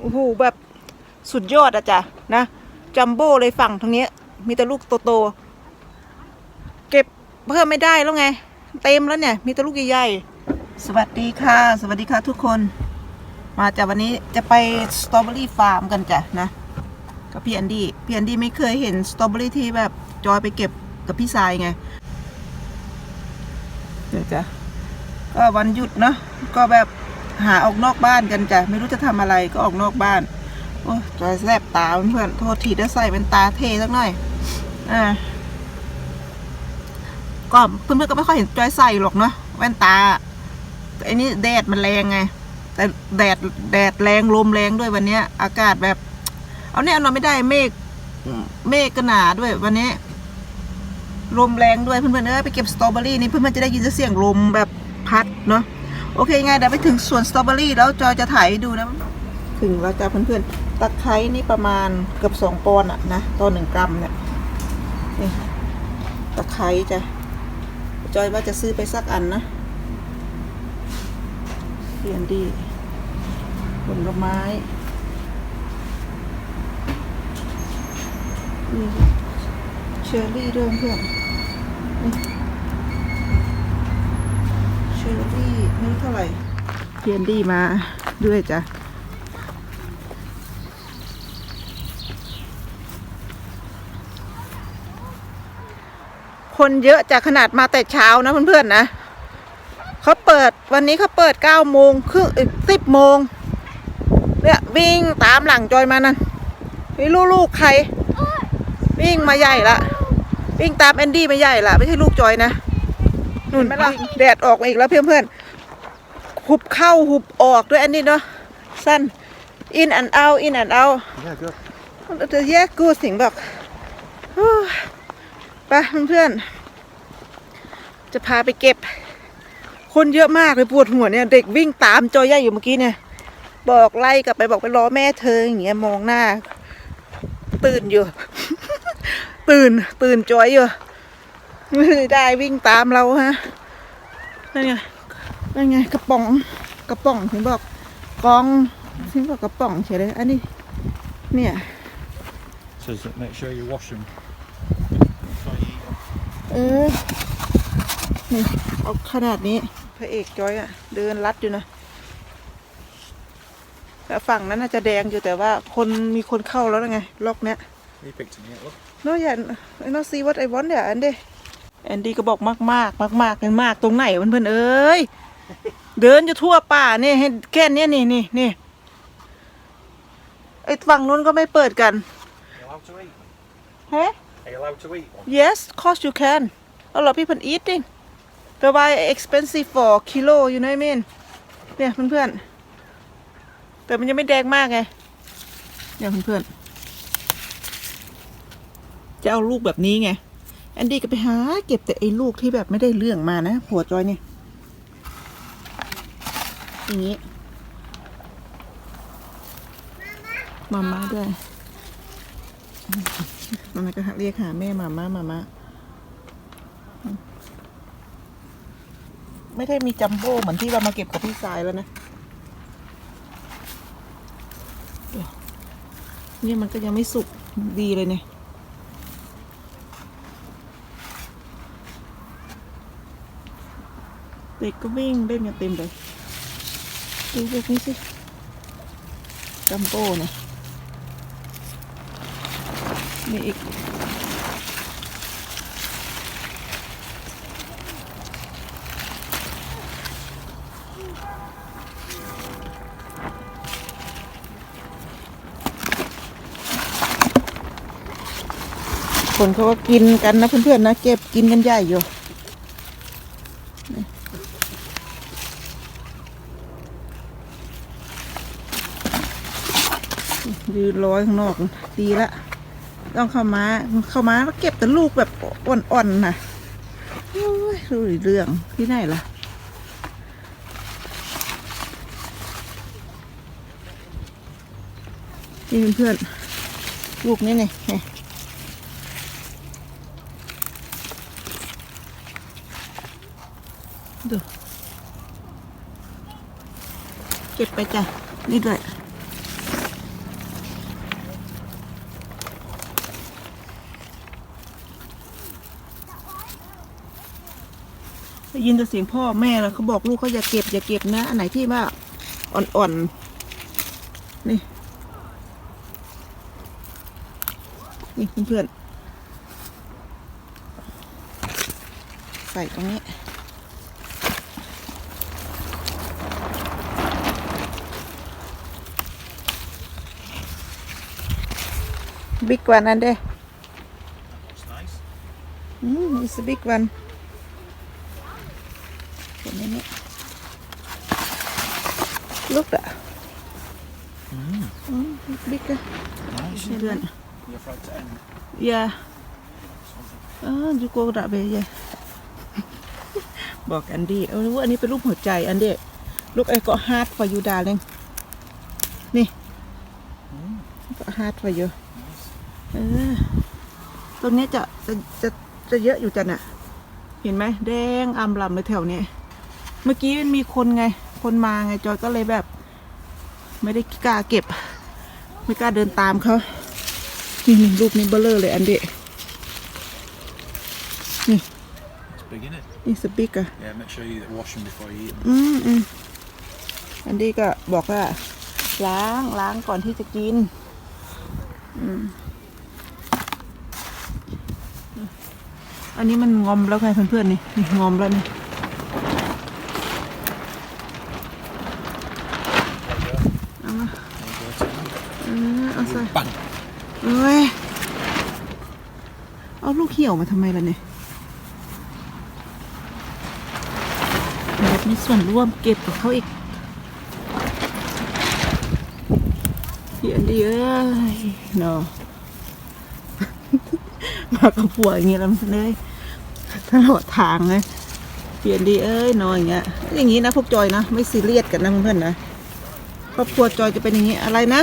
โอ้โหแบบสุดยอดอะจ้ะนะจัมโบ้เลยฝั่งทางนี้มีแต่ลูกโตๆเก็บเพิ่มไม่ได้แล้วไง เต็มแล้วเนี่ย มีแต่ลูกใหญ่ๆสวัสดีค่ะ สวัสดีค่ะทุกคน มาจากวันนี้จะไปสตรอเบอรี่ฟาร์มกันจ้ะนะกับพี่แอนดี้พี่แอนดี้ไม่เคยเห็นสตรอเบอรี่ที่แบบจอยไปเก็บกับพี่ทรายไงเดี๋ยวจ้ะก็วันหยุดเนาะก็แบบ หาออกนอกบ้านกันจ้ะไม่รู้จะทำอะไรก็ออกนอกบ้าน โอ้ยจอยแสบตาเพื่อนโทษทีได้ใส่เป็นตาเทสักหน่อย อ่าก็เพื่อนๆก็ไม่ค่อยเห็นจอยใส่หรอกเนาะแว่นตาไอ้นี่แดดมันแรงไง แต่แดดแดดแรงลมแรงด้วยวันเนี้ย อากาศแบบ เอาเนี่ยนอนไม่ได้เมฆเมฆก็หนาด้วยวันนี้ลมแรงด้วยเพื่อนๆเอ้ยไปเก็บสตรอเบอรี่นี่เพื่อนๆจะได้ยินเสียงลมแบบพัดเนาะ โอเคไงเดี๋ยวไปถึงสวนสตรอเบอรี่แล้วจอยจะถ่ายให้ดูนะ ถึงแล้วจ้าเพื่อนๆตะไคร้นี่ประมาณเกือบสองปอนด์อะนะต่อหนึ่งกรัมเนี่ยนี่ตะไคร้จ้ะจอยว่าจะซื้อไปสักอันนะเรียนดีผลไม้เชอร์รี่ด้วยเพื่อนนี่ เชอร์รี่ไม่รู้เท่าไหร่เพียนดีมาด้วยจ้ะคนเยอะจากขนาดมาแต่เช้านะเพื่อนๆนะเขาเปิดวันนี้เขาเปิดเก้าโมงครึ่งสิบโมงเนี่ยวิ่งตามหลังจอยมานั่นไม่ลูกๆใคร วิ่งมาใหญ่ละวิ่งตามแอนดี้มาใหญ่ละไม่ใช่ลูกจอยนะ นุ่นไหมล่ะแดดออกมาอีกแล้วเพื่อนๆหุบเข้าหุบออกด้วยแอนดี้เนาะสั้น in and out in and out Yeah, good. จะแยกกูสิงบอกโอ้ยไปเพื่อนๆจะพาไปเก็บ คนเยอะมากเลยปวดหัวเนี่ย เด็กวิ่งตามจอยใหญ่อยู่เมื่อกี้เนี่ย บอกไล่กลับไปบอกไปรอแม่เธออย่างเงี้ยมองหน้า ตื่นอยู่ ตื่นตื่นจอยอยู่ ไม่ได้วิ่งตามเราฮะนั่นไงนั่นไงกระป๋องกระป๋องถึงบอกกองถึงบอกกระป๋องเฉยเลยอันนี้เนี่ย Says that make sure you wash them. เออนี่เอาขนาดนี้พระเอกจอยอะเดินลัดอยู่นะแต่ฝั่งนั้นน่าจะแดงอยู่แต่ว่าคนมีคนเข้าแล้วนะไงล็อกเนี้ย He picked them yet, look. โน้อย่าโน้ซีวัด แอนดี้ก็บอกมากมากมากมากกันมากตรงไหนเพื่อนๆเอ้ยเดินอยู่ทั่วป่านี่ให้แค่นี้นี่นี่นี่ไอ้ฝั่งนู้นก็ไม่เปิดกันเฮ้ yes course you can. A lot of people eating. But why expensive for kilo, you know what I mean? เนี่ยเพื่อนแต่มันยังไม่แดงมากไงเนี่ยเพื่อนๆจะเอาลูกแบบนี้ไง แอนดี้ก็ไปหา เก็บแต่ไอ้ลูกที่แบบไม่ได้เรื่องมานะหัวจอยเนี่ยอย่างนี้มาม่าด้วยมันก็เรียกหาแม่มาม่ามาม่าไม่ได้มีจัมโบ้เหมือนที่เรามาเก็บกับพี่สายแล้วนะเนี่ยมันก็ยังไม่สุกดีเลยเนี่ย เด็กก็วิ่งเล่นกันเต็มเลยดูพวกนี้สิจัมโบ้เนี่ยมีอีกคนเขาก็กินกันนะเพื่อนๆนะเก็บกินกันใหญ่อยู่นี่ยืน ร้อยข้างนอกดีละต้องเข้ามาเข้ามาแล้วเก็บแต่ลูกแบบอ่อนๆนะโอ้ยรู้เรื่องที่ไหนล่ะนี่เพื่อนๆลูกนี้นี่นี่ดูเก็บไปจ้ะนี่ด้วย ได้ยินแต่เสียงพ่อแม่แล้วเขาบอกลูกเขาอย่าเก็บอย่าเก็บนะ อันไหนที่ว่าอ่อนๆ นี่ นี่เพื่อนๆ ใส่ตรงนี้บิ๊กวันอันเด้อืม it's a big one ตัวนี้นี่ look อะ Mm. อืม big อะ Nice. เพื่อน You're afraid to end. yeah เออยูโกระเบยบอกอันดี้เออว่าอันนี้เป็นรูปหัวใจอันดี้ลูกไอ้ก็ฮาร์ด for you darling นี่ก็ฮาร์ด for you เออตรงนี้จะจะจะจะเยอะอยู่จันอะเห็นไหมแดงอำลำเลยแถวเนี้ยเมื่อกี้มีคนไง คนมาไงจอยก็เลยแบบ ไม่ได้กล้าเก็บ ไม่กล้าเดินตามเขานี่นี่รูปนี้เบลเลอร์เลยอันเดะ It's big, isn't it? นี่สปิกอะ Yeah, make sure you wash them before you eat them. อืมอืมอันนี้ก็บอกว่า ล้างล้างก่อนที่จะกิน อืม อันนี้มันงอมแล้วไงเพื่อนๆนี่นี่งอมแล้วนี่เอามา There you go, Tim. เออเอาใส่ Bang. เอ้ย เอาลูกเหี่ยวมาทำไมล่ะเนี่ยแบบมีส่วนร่วมเก็บกับเขาอีกเหียนดีเอ้ยเนาะมากับผัวอย่างเงี้ยแล้วเลยตลอดทางเลยเปลี่ยนดีเอ้ยเนอนอย่างเงี้ยอย่างงี้นะพวกจอยนะไม่ซีเรียสกันนะเพื่อนๆนะครอบครัวจอยจะเป็นอย่างงี้อะไรนะ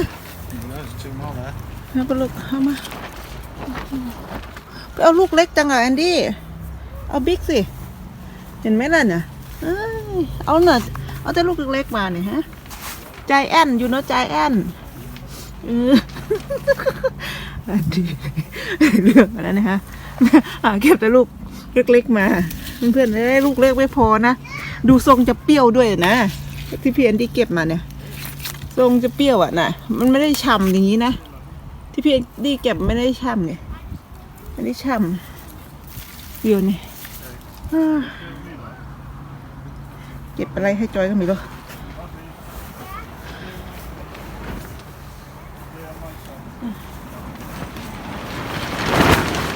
There you go, There's two more there. เอาไปลูกเอามาไป เอาลูกเล็กจังอะแอนดี้ เอาบิ๊กสิ เห็นไหมล่ะเนี่ยเอ้ยเอาหน่ะเอาแต่ลูกเล็กๆมาเนี่ยฮะ ใจแอนอยู่เนาะใจแอนเออแอนดี้เรื่องอะไรนะฮะหาเก็บแต่ลูกเล็กๆมา เพื่อนๆเอ้ลูกเล็กไม่พอนะ ดูทรงจะเปรี้ยวด้วยนะ ที่พี่แอนดี้เก็บมาเนี่ย ทรงจะเปรี้ยวอะนะมันไม่ได้ฉ่ำอย่างนี้นะ ที่พี่ดีเก็บไม่ได้ช่ำไง ไม่ได้ช่ำเดียวนี่เก็บอะไรให้จอยก็ไม่รู้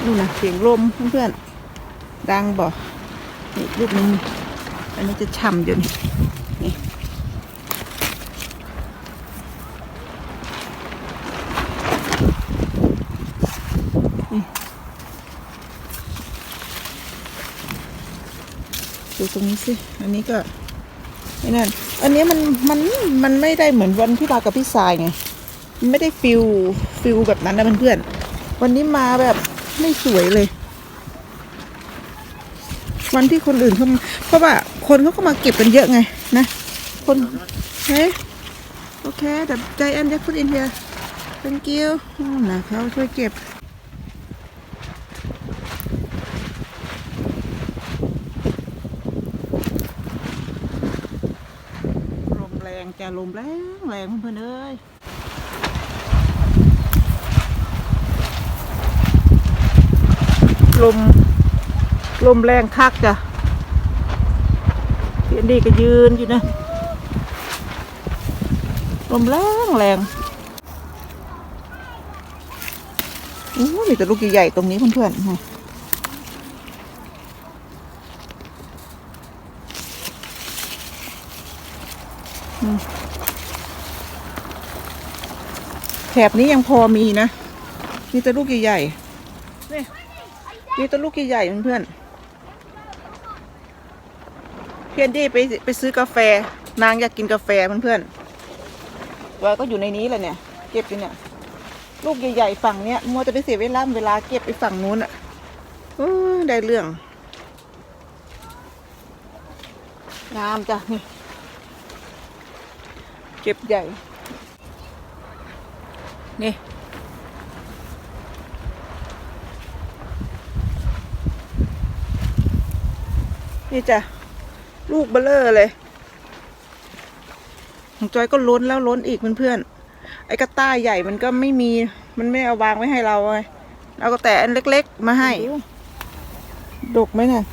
นู่นนะเสียงลมเพื่อนๆดังบ่นี่รูปนึงอันนี้จะช่ำอยู่นี่ ดูตรงนี้สิ อันนี้ก็ไอ้นั่น อันนี้มันมันมันไม่ได้เหมือนวันที่มากับพี่สายไง ไม่ได้ฟิลฟิลแบบนั้นนะเพื่อนๆ วันนี้มาแบบไม่สวยเลย วันที่คนอื่นเขามาเพราะว่าคนเขาก็มาเก็บกันเยอะไงนะ คนเฮ้ยโอเคแต่ใจแอนจะพูดอินเดีย thank you นะเขาช่วยเก็บ ลมแรงจะลมแรงแรงเพื่อนเอ้ยลมลมแรงคักจ้ะเพียนดีก็ยืนอยู่นะลมแรงแรงอู้มีแต่ลูกใหญ่ๆตรงนี้เพื่อนๆ แถบนี้ยังพอมีนะ มีต่ลูกใหญ่ๆนี่มีต่ลูกใหญ่ๆเพื่อนเพื่อนดีไปไปซื้อกาแฟ นางอยากกินกาแฟเพื่อนๆว่าก็อยู่ในนี้แหละเนี่ย เก็บอยู่เนี่ย ลูกใหญ่ๆฝั่งเนี้ยมัวจะไปเสียเวลาเวลาเก็บไปฝั่งนู้นอะได้เรื่องงามจ้ะนี่ เก็บใหญ่ นี่นี่จ้ะ ลูกเบลเลอร์เลย ของจอยก็ล้นแล้วล้นอีกเพื่อนๆ ไอ้กระต้ายใหญ่มันก็ไม่มี มันไม่เอาวางไว้ให้เราไงเอาก็แต่อันเล็กๆมาให้ ดกไหมเนี่ย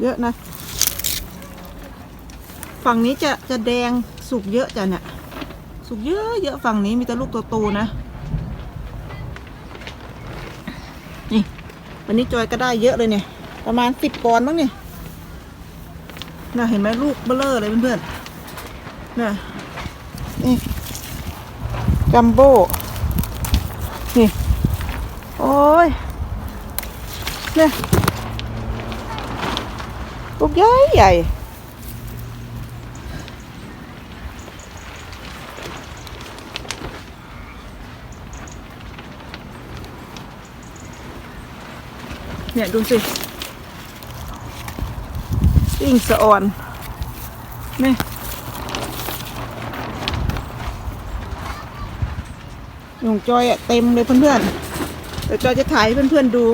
เยอะนะ ฝั่งนี้จะจะแดง สุกเยอะจ้ะเนี่ยสุกเยอะเยอะฝั่งนี้มีแต่ลูกโตๆนะ นี่ วันนี้จอยก็ได้เยอะเลยเนี่ย ประมาณสิบปอนด์มั้งเนี่ยน่ะเห็นไหมลูกเบลเลอร์เลยเพื่อนๆน่ะนี่จัมโบ้นี่โอ้ยเนี่ยลูกใหญ่ใหญ่ เนี่ยดูสิปิ้งสะออนนี่หนุ่งจอยอะเต็มเลยเพื่อนๆแต่จอยจะถ่ายให้เพื่อนๆดู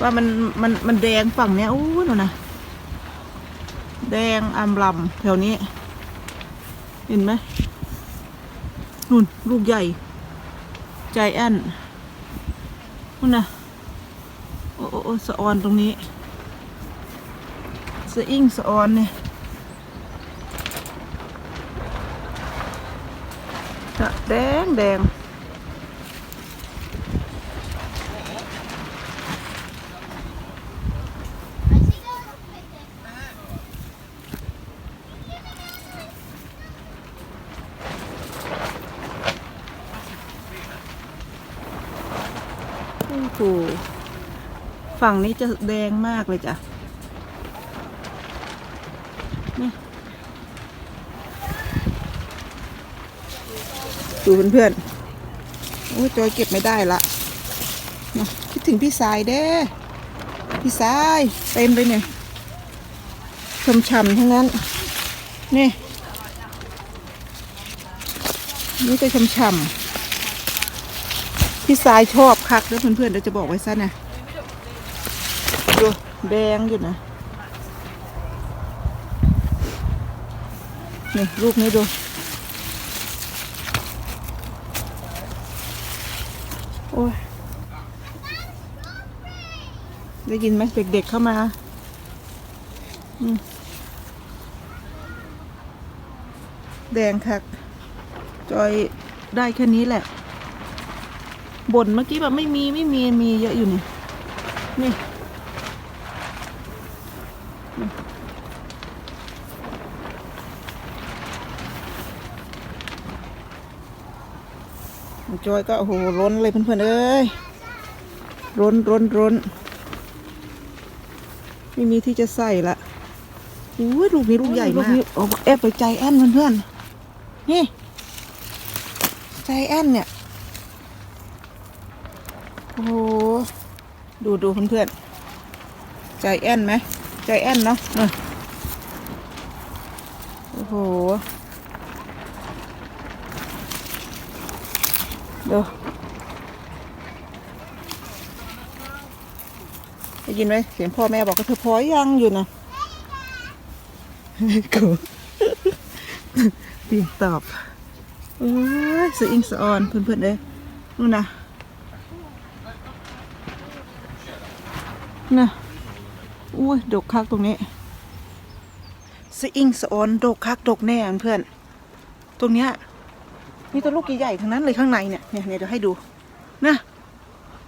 ว่ามันมันมันแดงฝั่งเนี้ยโอ้ยนู่นนะแดงอำลำแถวนี้ เห็นไหมนู่นลูกใหญ่ ใจแอนนู่นนะ โอ้โอ้สะออนตรงนี้สะอิ่งสะออนเนี่ยน่ะแดงแดงโอ้โห ฝั่งนี้จะแดงมากเลยจ้ะนี่ดูเพื่อนๆโอ้จอยเก็บไม่ได้ละนะคิดถึงพี่สายเด้ พี่สายเต็มเลยเนี่ยช่ำๆทั้งนั้น นี่ นี่ก็ช่ำๆพี่สายชอบคักแล้วเพื่อนๆเดี๋ยวจะบอกไว้ซะนะูแดงอยู่นะนี่รูปนี้ดู โอ้ย ได้ยินไหมเด็กๆเข้ามาอืแดงคัก จอยได้แค่นี้แหละบ่นเมื่อกี้แบบไม่มีไม่มีมีเยอะอยู่นี่ นี่ จอยก็โอ้โหล้นเลยเพื่อนๆเอ้ยล้นล้นล้นไม่มีที่จะใส่ละอุ้ยลูกนี้ลูกใหญ่มากโอ้แอบไปใจแอนเพื่อนๆนี่ใจแอนเนี่ยโอ้โหดูดูเพื่อนๆใจแอนไหม ใจแอนเนาะเออโอ้โหดูได้ยินไหมเสียงพ่อแม่บอกก็เธอพอยังอยู่นะกูเตียงตอบโอ้ยสอิงสออนเพื่อนๆเลยนู่นนะน่ะ อุ้ยดกคักตรงนี้สะอิงสอนดกคักดกแน่เพื่อน ตรงเนี้ยมีตัวลูกใหญ่ๆทั้งนั้นเลยข้างในเนี่ยเนี่ยเดี๋ยวให้ดูนะ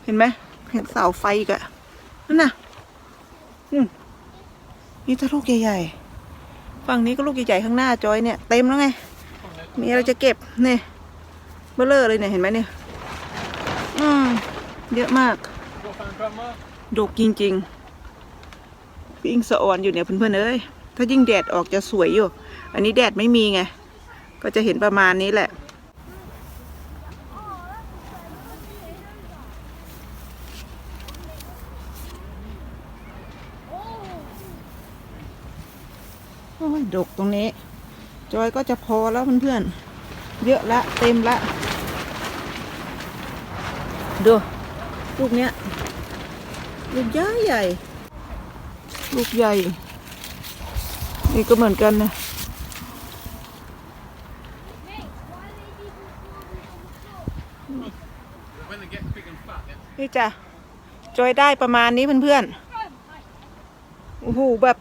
เห็นไหมเห็นเสาไฟอีกอะนั่นน่ะอืมมีตัวลูกใหญ่ๆฝั่งนี้ก็ลูกใหญ่ๆข้างหน้าจอยเนี่ยเต็มแล้วไง มีอะไรจะเก็บเนี่ยเบลเลอร์เลยเนี่ยเห็นไหมเนี่ยอืมเยอะมาก ดกจริงๆ ยิ่งสะออนอยู่เนี่ยเพื่อนๆเอ้ยถ้ายิ่งแดดออกจะสวยอยู่ อันนี้แดดไม่มีไง ก็จะเห็นประมาณนี้แหละ โอ้ยดกตรงนี้ จอยก็จะพอแล้วเพื่อนๆ เยอะละเต็มละ ดู ลูกเนี้ย ลูกใหญ่ใหญ่ ลูกใหญ่ นี่ก็เหมือนกันนะนี่จ้ะจอยได้ประมาณนี้เพื่อนๆ โอ้โหแบบ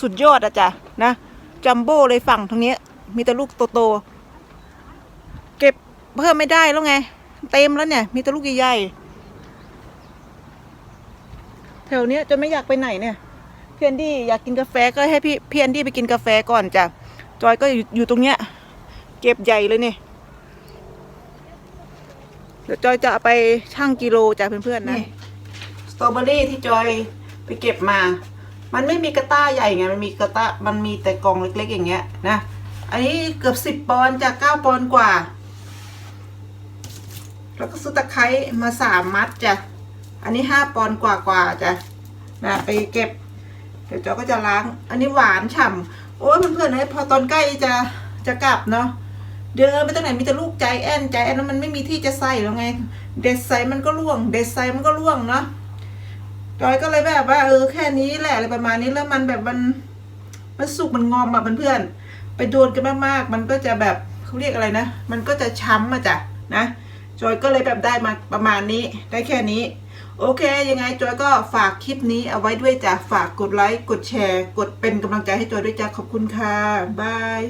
สุดยอดอะจ้ะนะจัมโบ้เลยฝั่งทางนี้ มีแต่ลูกโตๆ เก็บเพิ่มไม่ได้แล้วไง เต็มแล้วเนี่ย มีแต่ลูกใหญ่ๆ แถวเนี้ยจนไม่อยากไปไหนเนี่ย พียนดี้อยากกินกาแฟก็ให้พี่เพียนดี้ไปกินกาแฟก่อนจ้ะจอยก็อยู่ตรงเนี้ย เก็บใหญ่เลยเนี่ยเดี๋ยวจอยจะไปชั่งกิโลจ้ะเพื่อนๆนะสตรอเบอรี่ที่จอยไปเก็บมา มันไม่มีกระต้าใหญ่ไงมันมีกระต้ามันมีแต่กล่องเล็ก ๆ อย่างเงี้ยนะอันนี้เกือบสิบปอนจากเก้าปอนกว่า แล้วก็ซื้อตะไคร้มาสามมัดจ้ะอันนี้ห้าปอนกว่ากว่าจ้ะนะไปเก็บ ดี๋ยวจอก็จะล้าง อันนี้หวานฉ่ำโอ้ยเพื่อนๆเลยพอตอนใกล้จะจะกลับเนาะเดินไปตั้งไหนมีแต่ลูกใจแอนใจแอนแล้วมันไม่มีที่จะใส่แล้วไง เด็ดใส่มันก็ร่วง เด็ดใส่มันก็ร่วงเนาะจอยก็เลยแบบว่าเออแค่นี้แหละอะไรประมาณนี้แล้วมันแบบมันมันสุกมันงอมอะเพื่อนๆไปโดนกันมากๆ มันก็จะแบบเขาเรียกอะไรนะ มันก็จะช้ำมาจ้ะนะจอยก็เลยแบบได้มาประมาณนี้ได้แค่นี้ โอเค ยังไงจอยก็ฝากคลิปนี้เอาไว้ด้วยจ้ะ ฝากกดไลค์ กดแชร์ กดเป็นกำลังใจให้จอยด้วยจ้ะ ขอบคุณค่ะ บาย